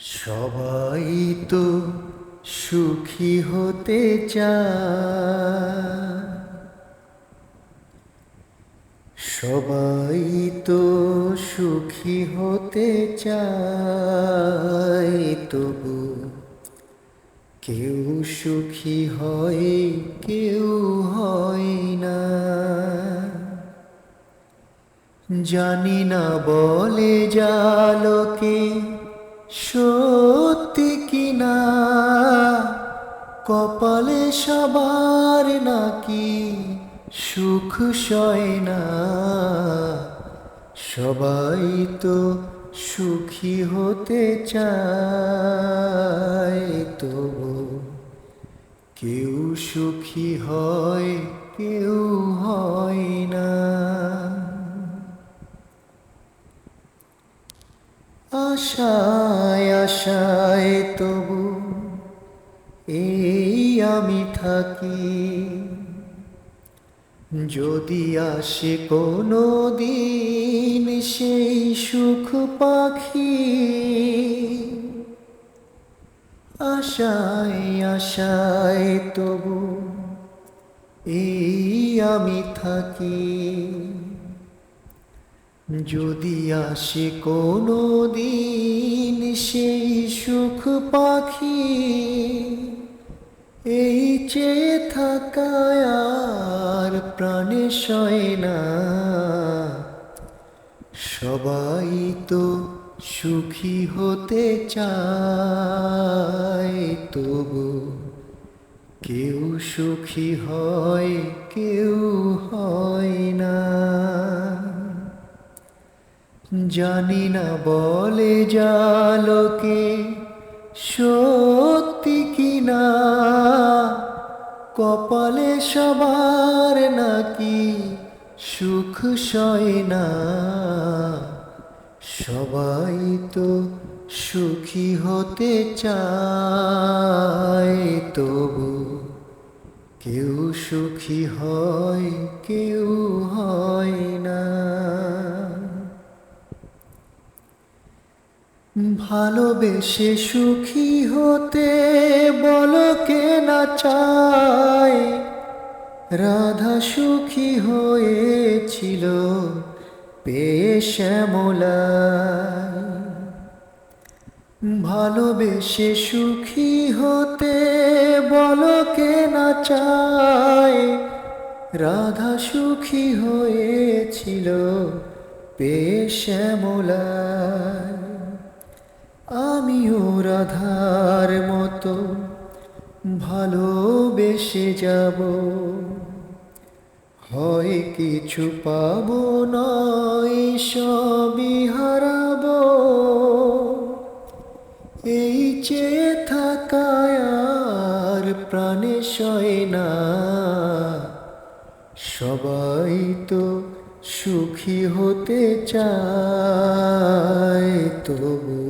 সবাই তো সুখী হতে চায়। সবাই তো সুখী হতে চায়, তবু কেউ সুখী হয়, কেউ হয় না। জানি না বলে জালকে সত্যি কিনা? কপালে সবার নাকি সুখ সয় না? সবাই তো সুখী হতে চায়, তবু কেউ সুখী হয়, কেউ হয় আশায় আশায় তবু এই আমি থাকি। যদি আসে কোনো দিন সেই সুখ পাখি, আশায় আশায় তবু এই আমি থাকি। যদি আসে কোনো দিন সেই সুখ পাখি, এই চেয়ে থাকায় আর প্রাণে সয় না। সবাই তো সুখী হতে চায়, তবু কেউ সুখী হয়, কেউ হয় না। জানি না বলে জালকে সত্যি কিনা। কপালে সবার নাকি সুখ সয় না। সবাই তো সুখী হতে চায়, তবু কেউ সুখী হয়, কেউ হয় ভালোবেসে সুখী হতে বলো কে না চায়? রাধা সুখী হয়েছিল, পেয়ে ভালোবেসে সুখী হতে বলো কে না চায়? রাধা সুখী হয়েছিল, পেয়ে আমিও রাধার মতো ভালোবেসে যাব। হয় কিছু পাবো নয় সবই হারাব। এই চেয়ে থাকায় আর প্রাণে সয় না। সবাই তো সুখী হতে চায়, তবু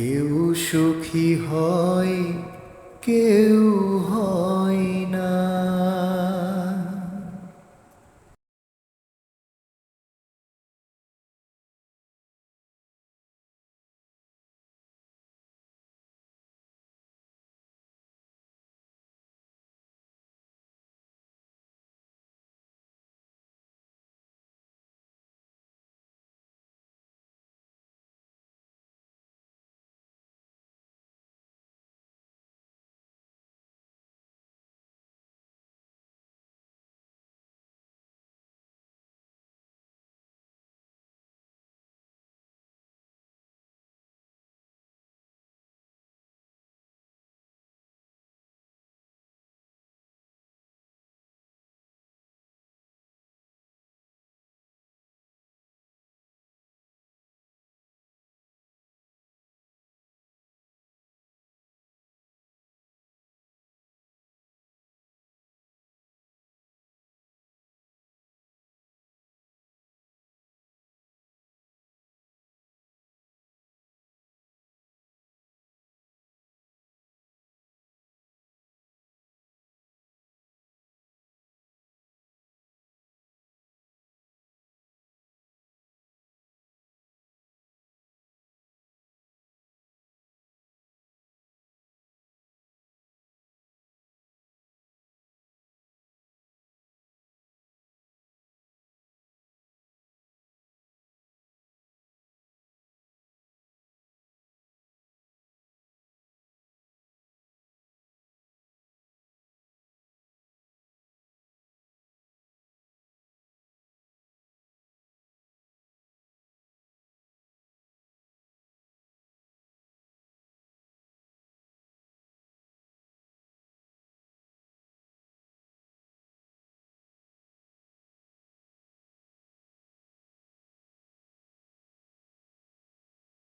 কেউ সুখী হয় কেউ হয়